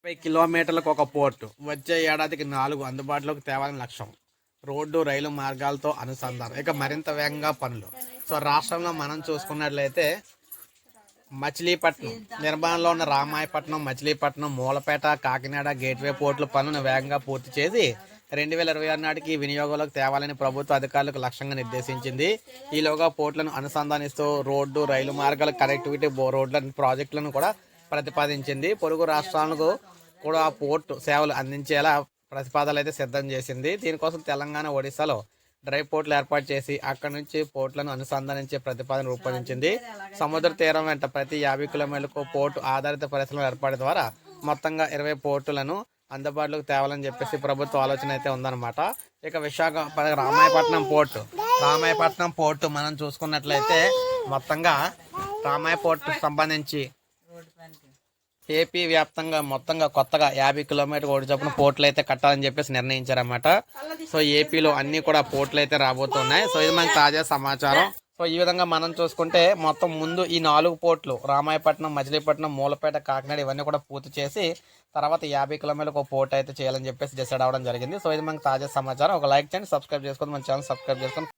ముప్పై కిలోమీటర్లకు ఒక పోర్టు. వచ్చే ఏడాదికి నాలుగు అందుబాటులోకి తేవాలని లక్ష్యం. రోడ్డు రైలు మార్గాలతో అనుసంధానం. ఇక మరింత వేగంగా పనులు. సో రాష్ట్రంలో మనం చూసుకున్నట్లయితే మచిలీపట్నం నిర్మాణంలో ఉన్న రామాయపట్నం మచిలీపట్నం మూలపేట కాకినాడ గేట్వే పోర్టుల పనులను వేగంగా పూర్తి చేసి రెండు వేల ఇరవై ఆరు నాటికి వినియోగంలోకి తేవాలని ప్రభుత్వ అధికారులకు లక్ష్యంగా నిర్దేశించింది. ఈలోగా పోర్టులను అనుసంధానిస్తూ రోడ్డు రైలు మార్గాల కనెక్టివిటీ రోడ్లను రోడ్ల ప్రాజెక్టులను కూడా ప్రతిపాదించింది. పొరుగు రాష్ట్రాలకు కూడా పోర్టు సేవలు అందించేలా ప్రతిపాదనలు అయితే సిద్ధం చేసింది. దీనికోసం తెలంగాణ ఒడిశాలో డ్రై పోర్ట్లు ఏర్పాటు చేసి అక్కడి నుంచి పోర్టులను అనుసంధానించే ప్రతిపాదన రూపొందించింది. సముద్ర తీరం వెంట ప్రతి యాభై కిలోమీటర్లకు పోర్టు ఆధారిత పరిశ్రమల ఏర్పాటు ద్వారా మొత్తంగా ఇరవై పోర్టులను అందుబాటులోకి తేవాలని చెప్పేసి ప్రభుత్వ ఆలోచన అయితే ఉందన్నమాట. ఇక విశాఖ రామాయపట్నం పోర్టు. రామాయపట్నం పోర్టు మనం చూసుకున్నట్లయితే మొత్తంగా రామాయ పోర్టుకు సంబంధించి ఏపీ వ్యాప్తంగా మొత్తంగా కొత్తగా యాభై కిలోమీటర్ ఓడి చొప్పున పోర్టులు అయితే కట్టాలని చెప్పేసి నిర్ణయించారన్నమాట. సో ఏపీలో అన్ని కూడా పోర్టులు అయితే రాబోతున్నాయి. సో ఇది మనకి తాజా సమాచారం. సో ఈ విధంగా మనం చూసుకుంటే మొత్తం ముందు ఈ నాలుగు పోర్ట్లు రామాయపట్నం మచిలీపట్నం మూలపేట కాకినాడ ఇవన్నీ కూడా పూర్తి చేసి తర్వాత యాభై కిలోమీటర్లకు ఒక పోర్ట్ అయితే చేయాలని చెప్పేసి డిసైడ్ అవ్వడం జరిగింది. సో ఇది మనకి తాజా సమాచారం. ఒక లైక్ చేయండి సబ్స్క్రైబ్ చేసుకోండి మన ఛానల్ సబ్స్క్రైబ్ చేసుకొని